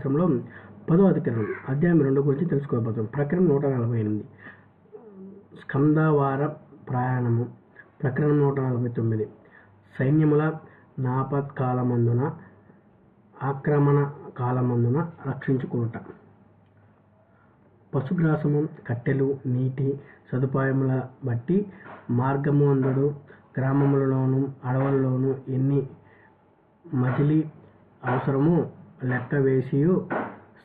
శాస్త్రంలో పదో అధికరణం అధ్యాయం రెండు గురించి తెలుసుకోబోతాం ప్రకరణం నూట నలభై ఎనిమిది. స్కందవార ప్రయాణము ప్రకరణం నూట నలభై తొమ్మిది. సైన్యముల నాపత్కాలమందున ఆక్రమణ కాలమందున రక్షించుకునుట. పశుగ్రాసము కట్టెలు నీటి సదుపాయముల బట్టి మార్గము అందడు. గ్రామములలోను అడవులలోను ఎన్ని మజిలీ అవసరము లెక్క వేసియు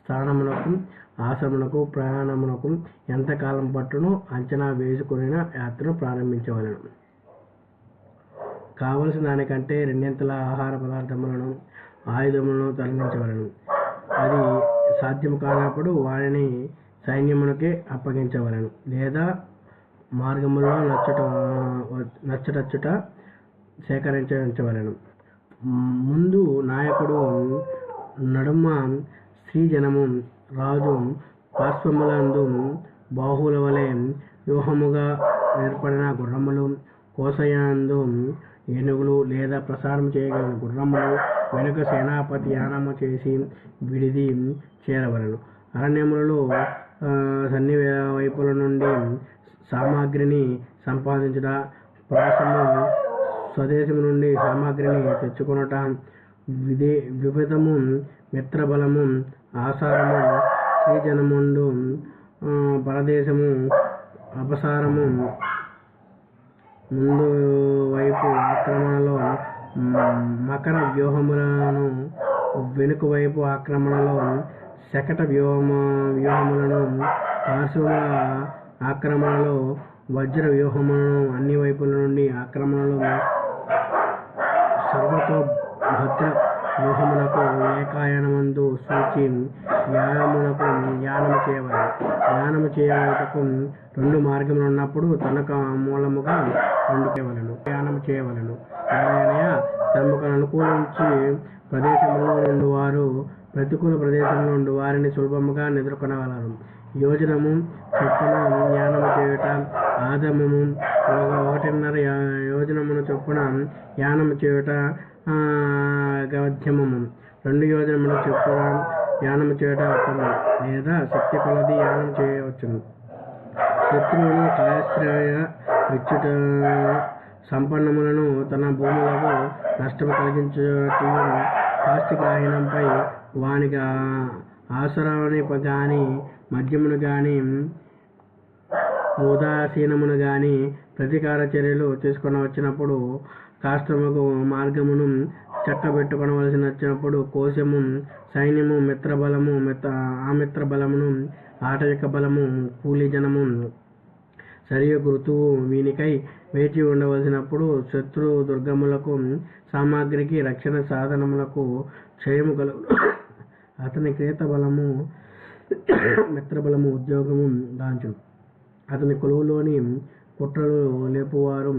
స్థానమునకు ఆశ్రమునకు ప్రయాణమునకు ఎంత కాలం పట్టును అంచనా వేసుకుని యాత్రను ప్రారంభించవలెను. కావలసిన దానికంటే రెండింతల ఆహార పదార్థములను ఆయుధములను తరలించవలెను. అది సాధ్యం కానప్పుడు వారిని సైన్యమునకే అప్పగించవలెను. లేదా మార్గములో నచ్చట నచ్చటచ్చుట సేకరించవలెను. ముందు నాయకుడు నడుమ స్త్రీజనము రాజు పార్శ్వములందు బాహువుల వలె వ్యూహముగా ఏర్పడిన గుర్రములు కోసయందు ఏనుగులు లేదా ప్రసారం చేయగలిగిన గుర్రములు వెనుక సేనాపతి యానము చేసి విడిది చేరవలెను. అరణ్యములలో సన్ని వైపుల నుండి సామాగ్రిని సంపాదించుట ప్రాసము స్వదేశం నుండి సామాగ్రిని తెచ్చుకొనుట విదే వివిధము మిత్రబలము ఆసారము శ్రీజనముండు పరదేశము అపసారము ముందు వైపు ఆక్రమణలో మకర వ్యూహములను వెనుక వైపు ఆక్రమణలో శకట వ్యూహము వ్యూహములను పార్శ్వ ఆక్రమణలో వజ్ర వ్యూహములను అన్ని వైపుల నుండి ఆక్రమణలో సర్వతో భద్ర వ్యూహమునకు ఏకాయనమందు సూచి యానమునకు యానము చేయవాలి. యానము చేయటకు రెండు మార్గములు ఉన్నప్పుడు తనకు మూలముగా రెండు చేయవలను. యానము చేయవలను తమకు అనుకూలించి ప్రదేశంలో రెండు వారు ప్రతికూల ప్రదేశంలో నుండి వారిని సులభముగా ఎదుర్కొనగలరు యోజనము చొప్పున జ్ఞానము చేయుట ఆదమము ఒకటిన్నర యోజనమును చొప్పున యానము చేయుట గవధ్యమము రెండు యోజనములు చెప్పు యానము చేయడం ఉత్తమం లేదా శక్తి కొలది యానం చేయవచ్చును. శత్రువును కాయశ్రయ విచ్చుట సంపన్నములను తన భూములకు నష్టం కలిగించటం కాష్టిగ్రాహీనంపై వానికి ఆ- ఆసరాని కానీ మద్యమును కానీ ఉదాసీనమును కానీ ప్రతీకార చర్యలు తీసుకొని వచ్చినప్పుడు కాష్టముకు మార్గమును చక్కబెట్టుకొనవలసి వచ్చినప్పుడు కోశము సైన్యము మిత్రబలము మిత్ర ఆమిత్ర బలమును ఆటవిక బలము కూలి జనము సరియొక ఋతువు వీనికై వేచి ఉండవలసినప్పుడు శత్రు దుర్గములకు సామాగ్రికి రక్షణ సాధనములకు క్షయము కలుగు. అతని క్రేత బలము మిత్రబలము ఉద్యోగము దాంచు అతని కొలువులోని కుట్రలు లేపువారు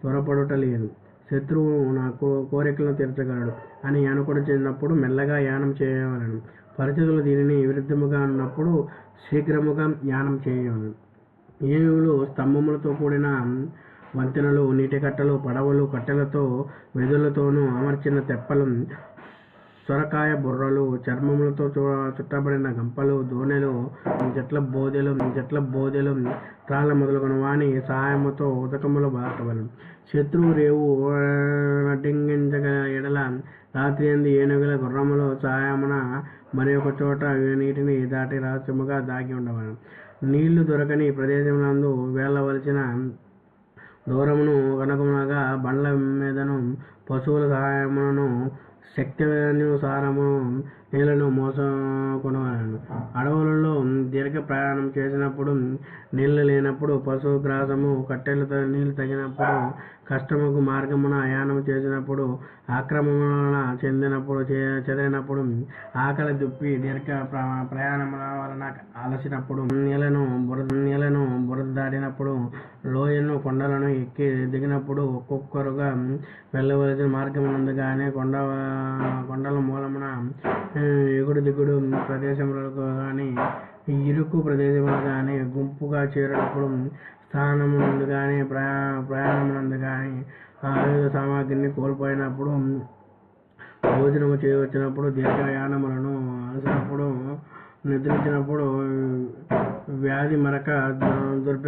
త్వరపడుట లేదు శత్రువు నా కోరికలను తీర్చగలడు అని అనుకొనిచినప్పుడు మెల్లగా యానం చేయవలను. పరిస్థితులు దీనిని విరుద్ధముగా ఉన్నప్పుడు శీఘ్రముగా యానం చేయవలను. ఏనుగులు స్తంభములతో కూడిన వంతెనలు నీటి కట్టలు పడవలు కట్టెలతో వెదులతోనూ అమర్చిన తెప్పలు సొరకాయ బుర్రలు చర్మములతో చు చుట్టబడిన గంపలు దోనెలు చెట్ల బోదెలు చెట్ల బోదెలు త్రాళ్ళ మొదలుగున వాని సహాయముతో ఉదకములు బాటవలు శత్రువు రేవు నటింగించగల ఎడల రాత్రి అంది ఏనుగుల గుర్రములు సహాయమున మరి ఒక చోట నీటిని దాటి రహస్యముగా దాగి ఉండవలను. నీళ్ళు దొరకని ప్రదేశమునందు వెళ్ళవలసిన దూరమును కనుగొనగా బండ్ల మీదను పశువుల సహాయమును శక్త్యానుసారము నీళ్ళను మోసుకొనవలెను అడవులలో దీర్ఘ ప్రయాణం చేసినప్పుడు నీళ్ళు లేనప్పుడు పశువు గ్రాసము కట్టెలతో నీళ్ళు తగినప్పుడు కష్టముకు మార్గమున ప్రయాణం చేసినప్పుడు ఆక్రమణ చెందినప్పుడు చే- చెదిరినప్పుడు ఆకలి దుప్పి దీర్ఘ ప్ర- ప్రయాణముల వలన అలసినప్పుడు నీళ్ళను బురద నీళ్ళను బురద దాటినప్పుడు లోయను కొండలను ఎక్కి దిగినప్పుడు ఒక్కొక్కరుగా వెళ్ళవలసిన మార్గమునందు కానీ కొండ కొండల మూలమున ఎగుడు దిగుడు ప్రదేశములకు కానీ ఇరుకు ప్రదేశములు కానీ గుంపుగా చేరినప్పుడు స్థానమునందు కానీ ప్రయా ప్రయాణమునందు కానీ ఆయుధ సామాగ్రిని కోల్పోయినప్పుడు భోజనము చేయవచ్చినప్పుడు దీర్ఘయానములను అలసినప్పుడు నిద్రించినప్పుడు వ్యాధి మరక దుర్భ